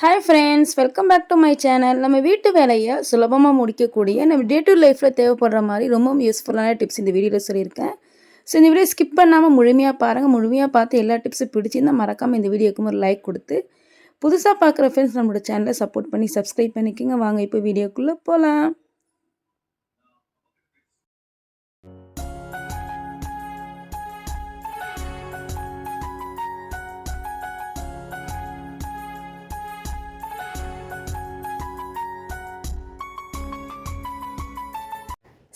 Hi friends welcome back to my channel நம்ம வீட்டு வேலையை சுலபமாக முடிக்கக்கூடிய நம்ம டே டு லைஃப்பில் தேவைப்படுற மாதிரி ரொம்பவும் யூஸ்ஃபுல்லான டிப்ஸ் இந்த வீடியோவில் சொல்லியிருக்கேன். ஸோ இந்த வீடியோ ஸ்கிப் பண்ணாமல் முழுமையாக பாருங்கள் முழுமையாக பார்த்து எல்லா டிப்ஸும் பிடிச்சிருந்தால் மறக்காமல் இந்த வீடியோக்கு ஒரு லைக் கொடுத்து புதுசாக பார்க்குற ஃப்ரெண்ட்ஸ் நம்மளோட சேனலை சப்போர்ட் பண்ணி சப்ஸ்கிரைப் பண்ணிக்கோங்க. வாங்க இப்போ வீடியோக்குள்ளே போகலாம்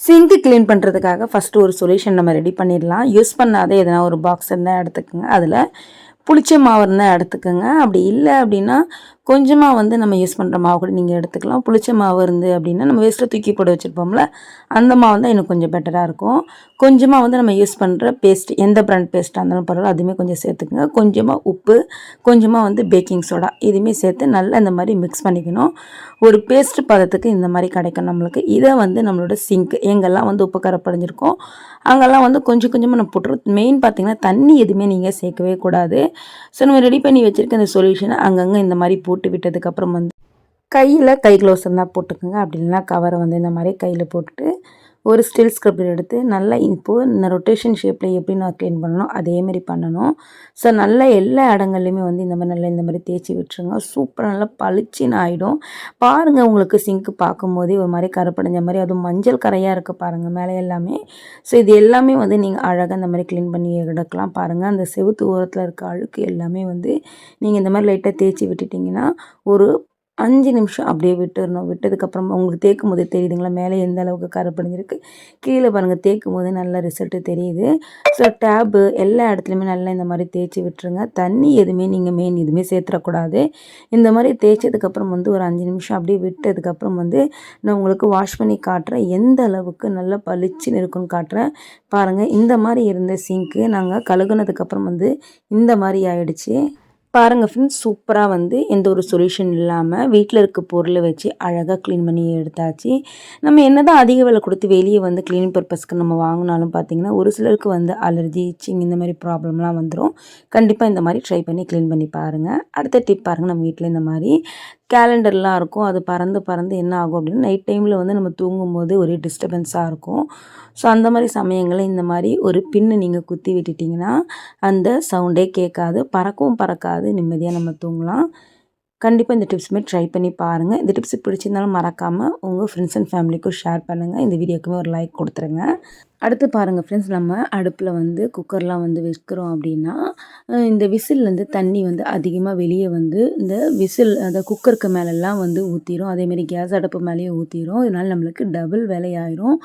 சிங்க்கு க்ளீன் பண்ணுறதுக்காக ஃபஸ்ட்டு ஒரு சொல்யூஷன் நம்ம ரெடி பண்ணிடலாம். யூஸ் பண்ணாத எதனா ஒரு பாக்ஸ் இருந்தால் எடுத்துக்கோங்க. அதில் புளிச்ச மாவு இருந்தால் எடுத்துக்கோங்க. அப்படி இல்லை அப்படின்னா கொஞ்சமாக வந்து நம்ம யூஸ் பண்ணுற மாவு கூட நீங்கள் எடுத்துக்கலாம். புளிச்ச மாவு இருந்து அப்படின்னா நம்ம வேஸ்ட்டில் தூக்கி போட வச்சுருப்போம்ல அந்த மாவு தான் இன்னும் கொஞ்சம் பெட்டராக இருக்கும். கொஞ்சமாக வந்து நம்ம யூஸ் பண்ணுற பேஸ்ட் எந்த ப்ராண்ட் பேஸ்ட்டாக இருந்தாலும் பரவாயில்ல அதுவுமே கொஞ்சம் சேர்த்துக்குங்க. கொஞ்சமாக உப்பு கொஞ்சமாக வந்து பேக்கிங் சோடா இதுவுமே சேர்த்து நல்லா இந்த மாதிரி மிக்ஸ் பண்ணிக்கணும். ஒரு பேஸ்ட் பதத்துக்கு இந்த மாதிரி கிடைக்கும் நம்மளுக்கு. இதை வந்து நம்மளோட சிங்க் எங்கெல்லாம் வந்து உப்பு கரைப்படைஞ்சிருக்கோம் அங்கெல்லாம் வந்து கொஞ்சம் கொஞ்சமாக நம்ம போட்டுரும் மெயின் பார்த்திங்கன்னா தண்ணி எதுவுமே நீங்கள் சேர்க்கவே கூடாது. ஸோ நம்ம ரெடி பண்ணி வச்சுருக்க இந்த சொல்யூஷனை அங்கங்கே இந்த மாதிரி போட்டு போட்டு விட்டதுக்கப்புறம் வந்து கையில் கை க்ளவுஸ் இருந்தால் போட்டுக்கோங்க. அப்படி இல்லைன்னா கவரை வந்து இந்த மாதிரி கையில் போட்டுட்டு ஒரு ஸ்டில் ஸ்க்ரப்பர் எடுத்து நல்லா இப்போது இந்த ரொட்டேஷன் ஷேப்பில் எப்படி நான் க்ளீன் பண்ணணும் அதேமாரி பண்ணணும். ஸோ நல்லா எல்லா இடங்கள்லையுமே வந்து இந்த மாதிரி நல்லா இந்த மாதிரி தேய்ச்சி விட்டுருங்க. சூப்பராக நல்லா பளிச்சின்னு ஆகிடும் பாருங்கள் உங்களுக்கு சிங்க்கு பார்க்கும்போதே ஒரு மாதிரி கருப்படைஞ்ச மாதிரி அதுவும் மஞ்சள் கரையாக இருக்குது பாருங்கள் மேலே எல்லாமே. ஸோ இது எல்லாமே வந்து நீங்கள் அழகாக இந்த மாதிரி க்ளீன் பண்ணி எடுக்கலாம் பாருங்கள் அந்த செவுத்து ஓரத்தில் இருக்க அழுக்கு எல்லாமே வந்து நீங்கள் இந்த மாதிரி லைட்டாக தேய்ச்சி விட்டுட்டிங்கன்னா ஒரு அஞ்சு நிமிஷம் அப்படியே விட்டுடணும் விட்டதுக்கப்புறம் உங்களுக்கு தேய்க்கும் போது தெரியுதுங்களா? மேலே எந்த அளவுக்கு கருப்படைஞ்சிருக்கு கீழே பாருங்கள் தேய்க்கும் போது நல்ல ரிசல்ட்டு தெரியுது. ஸோ டேப்பு எல்லா இடத்துலையுமே நல்லா இந்த மாதிரி தேய்ச்சி விட்டுருங்க. தண்ணி எதுவுமே நீங்கள் மெயின் எதுவுமே சேர்த்துடக்கூடாது இந்த மாதிரி தேய்ச்சதுக்கப்புறம் வந்து ஒரு அஞ்சு நிமிஷம் அப்படியே விட்டதுக்கப்புறம் வந்து நான் உங்களுக்கு வாஷ் பண்ணி காட்டுறேன். எந்த அளவுக்கு நல்லா பளிச்சுன்னு இருக்குன்னு காட்டுறேன். பாருங்கள் இந்த மாதிரி இருந்த சிங்க்கு நாங்கள் கழுகுனதுக்கப்புறம் வந்து இந்த மாதிரி ஆயிடுச்சு. பாருங்கள் ஃப்ரெண்ட்ஸ் சூப்பராக வந்து எந்த ஒரு சொல்யூஷன் இல்லாமல் வீட்டில் இருக்க பொருளை வச்சு அழகாக க்ளீன் பண்ணி எடுத்தாச்சு. நம்ம என்ன தான் அதிக விலை கொடுத்து வெளியே வந்து க்ளீன் பர்பஸ்க்கு நம்ம வாங்கினாலும் பார்த்திங்கன்னா ஒரு சிலருக்கு வந்து அலர்ஜி இச்சிங் இந்த மாதிரி ப்ராப்ளம்லாம் வந்துடும் கண்டிப்பாக இந்த மாதிரி ட்ரை பண்ணி க்ளீன் பண்ணி பாருங்கள் அடுத்த டிப் பாருங்கள் நம்ம வீட்டில் இந்த மாதிரி கேலண்டர்லாம் இருக்கும். அது பறந்து பறந்து என்ன ஆகும் அப்படின்னா நைட் டைமில் வந்து நம்ம தூங்கும்போது ஒரே டிஸ்டர்பன்ஸாக இருக்கும். ஸோ அந்த மாதிரி சமயங்களில் இந்த மாதிரி ஒரு பின்னு நீங்கள் குத்தி விட்டுட்டிங்கன்னா அந்த சவுண்டே கேட்காது. பறக்கவும் பறக்காது. நிம்மதியாக நம்ம தூங்கலாம். கண்டிப்பாக இந்த டிப்ஸுமே ட்ரை பண்ணி பாருங்கள் இந்த டிப்ஸ் பிடிச்சிருந்தாலும் மறக்காமல் உங்கள் ஃப்ரெண்ட்ஸ் அண்ட் ஃபேமிலிக்கும் ஷேர் பண்ணுங்கள் இந்த வீடியோக்குமே ஒரு லைக் கொடுத்துருங்க. அடுத்து பாருங்கள் ஃப்ரெண்ட்ஸ் நம்ம அடுப்பில் வந்து குக்கர்லாம் வந்து வைக்கிறோம் அப்படின்னா இந்த விசில்லேருந்து தண்ணி வந்து அதிகமாக வெளியே வந்து இந்த விசில் அந்த குக்கருக்கு மேலெல்லாம் வந்து ஊற்றிடும் அதேமாரி கேஸ் அடுப்பு மேலேயே ஊற்றிடும் இதனால் நம்மளுக்கு டபுள் வேலையாயிரும்.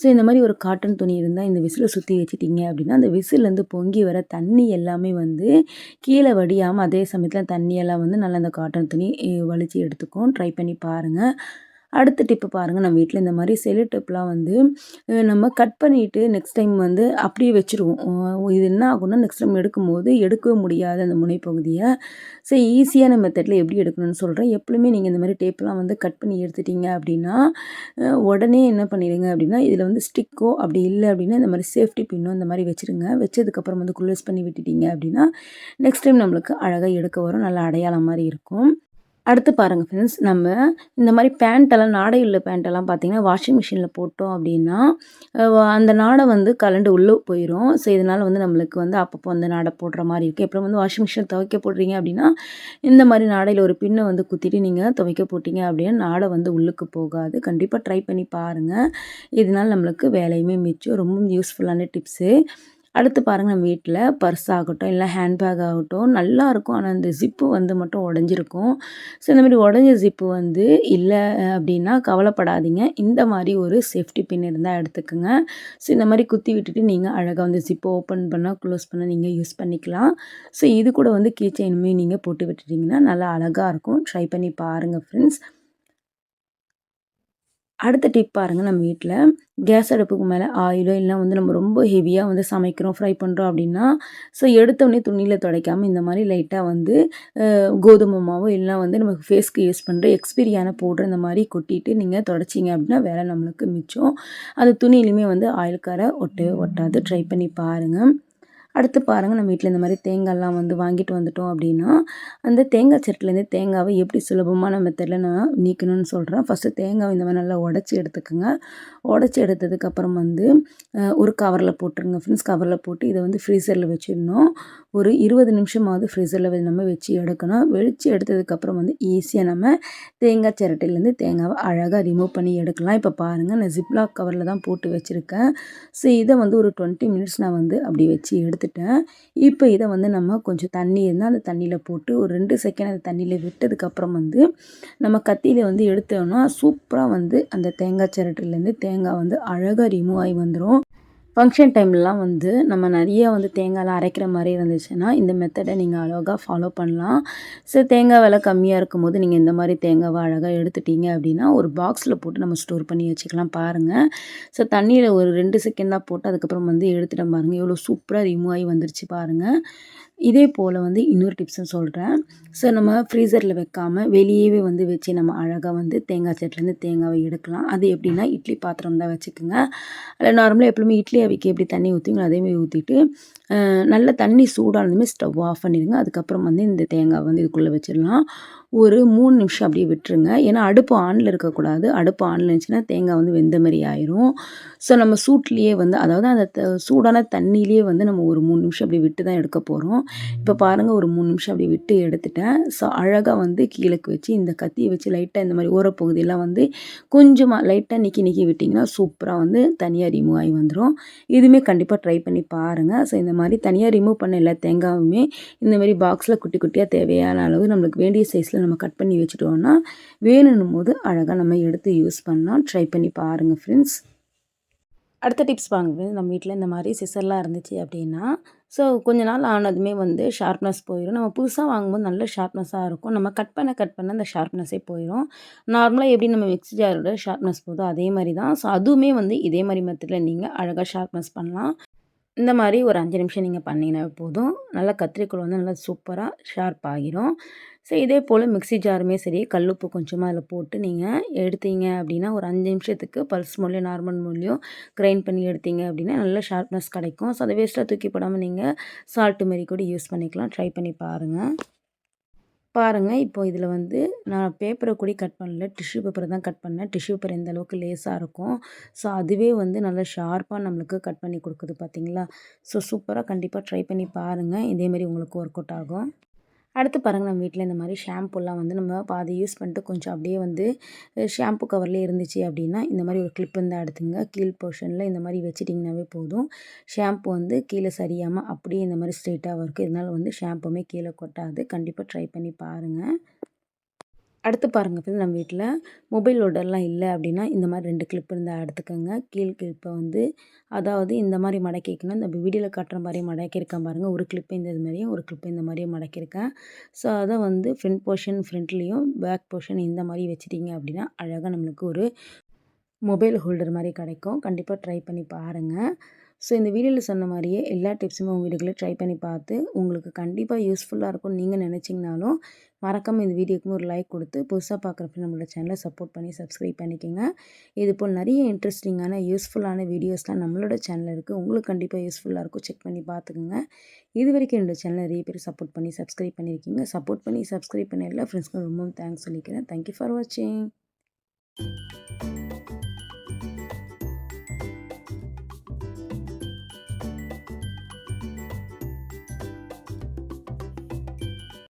ஸோ இந்த மாதிரி ஒரு காட்டன் துணி இருந்தால் இந்த விசிலை சுற்றி வச்சுட்டிங்க அப்படின்னா அந்த விசிலேருந்து பொங்கி வர தண்ணி எல்லாமே வந்து கீழே வடியாமல் அதே சமயத்தில் தண்ணியெல்லாம் வந்து நல்லா அந்த காட்டன் துணி வலித்து எடுத்துக்கும். ட்ரை பண்ணி பாருங்கள் அடுத்த டிப்பு பாருங்கள் நம்ம வீட்டில் இந்த மாதிரி செல்லு டிப்லாம் வந்து நம்ம கட் பண்ணிவிட்டு நெக்ஸ்ட் டைம் வந்து அப்படியே வச்சுருவோம். இது என்ன ஆகும்னா நெக்ஸ்ட் டைம் எடுக்கும்போது எடுக்கவே முடியாது அந்த முனைப்பகுதியை ஸோ ஈஸியான மெத்தடில் எப்படி எடுக்கணும்னு சொல்கிறேன் எப்பவுமே நீங்கள் இந்த மாதிரி டேப்லாம் வந்து கட் பண்ணி எடுத்துட்டீங்க அப்படின்னா உடனே என்ன பண்ணிடுங்க அப்படின்னா இதில் வந்து ஸ்டிக்கோ அப்படி இல்லை அப்படின்னா இந்த மாதிரி சேஃப்டி பின்னோ இந்த மாதிரி வச்சுருங்க. வச்சதுக்கப்புறம் வந்து குளோஸ் பண்ணி விட்டுட்டீங்க அப்படின்னா நெக்ஸ்ட் டைம் நம்மளுக்கு அழகாக எடுக்க வரும். நல்ல அடையாளம் மாதிரி இருக்கும். அடுத்து பாருங்கள் ஃப்ரெண்ட்ஸ் நம்ம இந்த மாதிரி பேண்ட்டெல்லாம் நாடை உள்ள பேண்ட்டெல்லாம் பார்த்திங்கன்னா வாஷிங் மிஷினில் போட்டோம் அப்படின்னா அந்த நாடை வந்து கலண்டு உள்ளே போயிடும் ஸோ இதனால் வந்து நம்மளுக்கு வந்து அப்பப்போ அந்த நாடை போடுற மாதிரி இருக்குது அப்புறம் வந்து வாஷிங் மிஷினில் துவைக்க போடுறீங்க அப்படின்னா இந்த மாதிரி நாடையில் ஒரு பின்னை வந்து குத்திட்டு நீங்கள் துவைக்க போட்டிங்க அப்படின்னா நாடை வந்து உள்ளுக்கு போகாது. கண்டிப்பாக ட்ரை பண்ணி பாருங்கள் இதனால் நம்மளுக்கு வேலையுமே மிச்சம். ரொம்ப யூஸ்ஃபுல்லான டிப்ஸு அடுத்து பாருங்கள் நம்ம வீட்டில் பர்ஸ் ஆகட்டும் இல்லை ஹேண்ட்பேக் ஆகட்டும் நல்லாயிருக்கும் ஆனால் அந்த ஜிப்பு வந்து மட்டும் உடஞ்சிருக்கும். ஸோ இந்த மாதிரி உடஞ்ச ஜிப்பு வந்து இல்லை அப்படின்னா கவலைப்படாதீங்க. இந்த மாதிரி ஒரு சேஃப்டி பின் இருந்தால் எடுத்துக்கோங்க. ஸோ இந்த மாதிரி குத்தி விட்டுட்டு நீங்கள் அழகாக வந்து ஜிப்பை ஓப்பன் பண்ணால் க்ளோஸ் பண்ண நீங்கள் யூஸ் பண்ணிக்கலாம். ஸோ இது கூட வந்து கீச்சைனுமே நீங்கள் போட்டு விட்டுட்டிங்கன்னா நல்லா அழகாக இருக்கும். ட்ரை பண்ணி பாருங்கள் ஃப்ரெண்ட்ஸ் அடுத்த டிப் பாருங்கள் நம்ம வீட்டில் கேஸ் அடுப்புக்கு மேலே ஆயிலோ இல்லை வந்து நம்ம ரொம்ப ஹெவியாக வந்து சமைக்கிறோம் ஃப்ரை பண்ணுறோம் அப்படின்னா ஸோ எடுத்தோடனே துணியில் துடைக்காமல் இந்த மாதிரி லைட்டாக வந்து கோதுமை மாவோ இல்லை வந்து நமக்கு ஃபேஸ்க்கு யூஸ் பண்ணுற எக்ஸ்பீரியான பவுடர் இந்த மாதிரி கொட்டிட்டு நீங்கள் தொடச்சிங்க அப்படின்னா வேலை நம்மளுக்கு மிச்சம். அது துணியிலுமே வந்து ஆயில் காரை ஒட்டவே ஒட்டாது. ட்ரை பண்ணி பாருங்கள் அடுத்து பாருங்கள் நம்ம வீட்டில் இந்த மாதிரி தேங்காய்லாம் வந்து வாங்கிட்டு வந்துட்டோம் அப்படின்னா அந்த தேங்காய் செட்டிலேருந்து தேங்காவை எப்படி சுலபமான மெத்தடில் நான் நீக்கணும்னு சொல்கிறேன் ஃபஸ்ட்டு தேங்காவை இந்த மாதிரி நல்லா உடச்சி எடுத்துக்கோங்க. உடச்சி எடுத்ததுக்கப்புறம் வந்து ஒரு கவரில் போட்டுருங்க ஃப்ரெண்ட்ஸ் கவரில் போட்டு இதை வந்து ஃப்ரீசரில் வச்சிடணும். ஒரு இருபது நிமிஷமாவது ஃப்ரீசரில் நம்ம வச்சு எடுக்கணும். வெடிச்சு எடுத்ததுக்கப்புறம் வந்து ஈஸியாக நம்ம தேங்காய் சிரட்டையிலேருந்து தேங்காவை அழகாக ரிமூவ் பண்ணி எடுக்கலாம். இப்போ பாருங்கள் நான் ஜிப்லாக் கவரில் தான் போட்டு வச்சுருக்கேன். ஸோ இதை வந்து ஒரு டுவெண்ட்டி மினிட்ஸ் நான் வந்து அப்படி வச்சு எடுத்து எடுத்துட்டேன் இப்போ இதை வந்து நம்ம கொஞ்சம் தண்ணி இருந்தால் அந்த தண்ணியில் போட்டு ஒரு ரெண்டு செகண்ட் அந்த தண்ணியில் விட்டதுக்கப்புறம் வந்து நம்ம கத்தியில் வந்து எடுத்தோம்னா சூப்பராக வந்து அந்த தேங்காய் சிரட்டிலேருந்து தேங்காய் வந்து அழகாக ரிமூவ் ஆகி வந்துடும் ஃபங்க்ஷன் டைம்லலாம் வந்து நம்ம நிறைய வந்து தேங்காய்லாம் அரைக்கிற மாதிரி இருந்துச்சுன்னா இந்த மெத்தடை நீங்கள் அழகாக ஃபாலோ பண்ணலாம். சரி தேங்காய் விலை கம்மியாக இருக்கும்போது நீங்கள் இந்த மாதிரி தேங்காவை அழகாக எடுத்துட்டீங்க அப்படின்னா ஒரு பாக்ஸில் போட்டு நம்ம ஸ்டோர் பண்ணி வச்சுக்கலாம் பாருங்கள் ஸோ தண்ணியில் ஒரு ரெண்டு செகண்ட் தான் போட்டு அதுக்கப்புறம் வந்து எடுத்துட்டேன் பாருங்கள் எவ்வளோ சூப்பராக ரிமூவ் ஆகி வந்துருச்சு பாருங்கள் இதே போல் வந்து இன்னொரு டிப்ஸும் சொல்கிறேன் ஸோ நம்ம ஃப்ரீசரில் வைக்காமல் வெளியவே வந்து வச்சு நம்ம அழகாக வந்து தேங்காய் சட்டிலேருந்து தேங்காவை எடுக்கலாம். அது எப்படின்னா இட்லி பாத்திரம் தான் வச்சுக்கோங்க. அதில் நார்மலாக எப்பவுமே இட்லி அவிக்க எப்படி தண்ணி ஊற்றுவீங்களோ அதேமாதிரி ஊற்றிட்டு நல்ல தண்ணி சூடானதுமே ஸ்டவ் ஆஃப் பண்ணிடுங்க. அதுக்கப்புறம் வந்து இந்த தேங்காய் வந்து இதுக்குள்ளே வச்சிடலாம். ஒரு மூணு நிமிஷம் அப்படியே விட்டுருங்க. ஏன்னா அடுப்பு ஆனில் இருக்கக்கூடாது. அடுப்பு ஆனில் இருந்துச்சுன்னா தேங்காய் வந்து வெந்த மாதிரி ஆயிரும். ஸோ நம்ம சூட்லேயே வந்து அதாவது அந்த த- சூடான தண்ணியிலேயே வந்து நம்ம ஒரு மூணு நிமிஷம் அப்படி விட்டு தான் எடுக்க போகிறோம் இப்போ பாருங்கள் ஒரு மூணு நிமிஷம் அப்படி விட்டு எடுத்துட்டேன். ஸோ அழகாக வந்து கீழக்கு வச்சு இந்த கத்தியை வச்சு லைட்டாக இந்த மாதிரி ஓரப்பகுதியெல்லாம் வந்து கொஞ்சமாக லைட்டாக நிக்கி நிக்கி விட்டிங்கன்னா சூப்பராக வந்து தனியாக ரிமூவ் ஆகி வந்துடும் இதுவுமே கண்டிப்பாக ட்ரை பண்ணி பாருங்கள் ஸோ இந்த மாதிரி தனியாக ரிமூவ் பண்ண எல்லா தேங்காயுமே இந்த மாதிரி பாக்ஸில் குட்டி குட்டியாக தேவையான அளவு நம்மளுக்கு வேண்டிய சைஸில் நம்ம கட் பண்ணி வச்சுட்டோம்னா வேணும் போது அழகாக நம்ம எடுத்து யூஸ் பண்ணலாம். ட்ரை பண்ணி பாருங்கள் ஃப்ரெண்ட்ஸ் அடுத்த டிப்ஸ் வாங்க. நம்ம வீட்டில் இந்த மாதிரி சிசர்லாம் இருந்துச்சு அப்படின்னா ஸோ கொஞ்ச நாள் ஆனதுமே வந்து ஷார்ப்னஸ் போயிடும் நம்ம புதுசாக வாங்கும்போது நல்ல ஷார்ப்னஸாக இருக்கும். நம்ம கட் பண்ண கட் பண்ண அந்த ஷார்ப்னஸே போயிடும் நார்மலாக எப்படி நம்ம மிக்ஸி ஜாரோட ஷார்ப்னஸ் போதோ அதே மாதிரி தான். ஸோ அதுவுமே வந்து இதே மாதிரி மெத்தடில் நீங்கள் அழகாக ஷார்ப்னஸ் பண்ணலாம். இந்த மாதிரி ஒரு அஞ்சு நிமிஷம் நீங்கள் பண்ணிங்கன்னா போதும். நல்லா கத்திரிக்கோள் வந்து நல்லா சூப்பராக ஷார்ப் ஆகிரும். ஸோ இதே போல் மிக்ஸி ஜாருமே சரி கல்லுப்பு கொஞ்சமாக அதில் போட்டு நீங்கள் எடுத்தீங்க அப்படின்னா ஒரு அஞ்சு நிமிஷத்துக்கு பல்ஸ் மூலியம் நார்மல் மூலியம் கிரைண்ட் பண்ணி எடுத்தீங்க அப்படின்னா நல்ல ஷார்ப்னஸ் கிடைக்கும். ஸோ அதை வேஸ்ட்டாக தூக்கி போடாமல் நீங்கள் சால்ட்டு மாரி கூட யூஸ் பண்ணிக்கலாம். ட்ரை பண்ணி பாருங்கள் பாருங்கள் இப்போ இதில் வந்து நான் பேப்பரை கூட கட் பண்ணல. டிஷ்யூ பேப்பரை தான் கட் பண்ணேன். டிஷ்யூ பேப்பர் எந்த அளவுக்கு லேஸாக இருக்கும். ஸோ அதுவே வந்து நல்லா ஷார்ப்பாக நம்மளுக்கு கட் பண்ணி கொடுக்குது பார்த்தீங்களா ஸோ சூப்பராக கண்டிப்பாக ட்ரை பண்ணி பாருங்கள் இதேமாரி உங்களுக்கு ஒர்க் அவுட் ஆகும். அடுத்து பாருங்கள் நம்ம வீட்டில் இந்த மாதிரி ஷாம்புலாம் வந்து நம்ம பாதி யூஸ் பண்ணிட்டு கொஞ்சம் அப்படியே வந்து ஷாம்பு கவர்லேயே இருந்துச்சு அப்படின்னா இந்த மாதிரி ஒரு கிளிப் வந்து எடுத்துங்க. கீழ் போர்ஷனில் இந்த மாதிரி வச்சிட்டிங்கனாவே போதும். ஷாம்பு வந்து கீழே சரியாமல் அப்படியே இந்த மாதிரி ஸ்ட்ரெயிட்டாக இருக்குது இதனால் வந்து ஷாம்புமே கீழே கொட்டாது. கண்டிப்பாக ட்ரை பண்ணி பாருங்கள் அடுத்து பாருங்கள் ஃப்ரெண்ட்ஸ் நம்ம வீட்டில் மொபைல் ஹோல்டர்லாம் இல்லை அப்படின்னா இந்த மாதிரி ரெண்டு கிளிப் இருந்தால் எடுத்துக்கோங்க. கீழ் கிளிப்பை வந்து அதாவது இந்த மாதிரி மடக்கிக்கணும் இந்த வீடியோவில் காட்டுற மாதிரி மடக்கியிருக்கேன் பாருங்கள் ஒரு கிளிப்பு இந்த இது மாதிரியும் ஒரு கிளிப்பு இந்த மாதிரியும் மடக்கியிருக்கேன் ஸோ அதை வந்து ஃப்ரண்ட் போர்ஷன் ஃப்ரண்ட்லேயும் பேக் போர்ஷன் இந்த மாதிரி வச்சிட்டிங்க அப்படின்னா அழகாக நம்மளுக்கு ஒரு மொபைல் ஹோல்டர் மாதிரி கிடைக்கும். கண்டிப்பாக ட்ரை பண்ணி பாருங்கள் ஸோ இந்த வீடியோவில் சொன்ன மாதிரியே எல்லா டிப்ஸுமே உங்கள் வீடுகளில் ட்ரை பண்ணி பார்த்து உங்களுக்கு கண்டிப்பாக யூஸ்ஃபுல்லாக இருக்கும்னு நீங்கள் நினச்சிங்கனாலும் மறக்காமல் இந்த வீடியோக்குமே ஒரு லைக் கொடுத்து புதுசாக பார்க்குறப்ப நம்மளோட சேனலை சப்போர்ட் பண்ணி சப்ஸ்கிரைப் பண்ணிக்கோங்க. இது போல் நிறைய இன்ட்ரெஸ்டிங்கான யூஸ்ஃபுல்லான வீடியோஸ்லாம் நம்மளோட சேனலில் இருக்குது உங்களுக்கு கண்டிப்பாக யூஸ்ஃபுல்லாக இருக்கும். செக் பண்ணி பார்த்துக்குங்க. இது வரைக்கும் என்னோட சேனலை நிறைய பேர் சப்போர்ட் பண்ணி சப்ஸ்கிரைப் பண்ணியிருக்கீங்க. சப்போர்ட் பண்ணி சப்ஸ்கிரைப் பண்ண எல்லா ஃப்ரெண்ட்ஸ்க்கும் ரொம்பவும் தேங்க்ஸ் சொல்லிக்கிறேன். தேங்க்யூ ஃபார் வாட்சிங்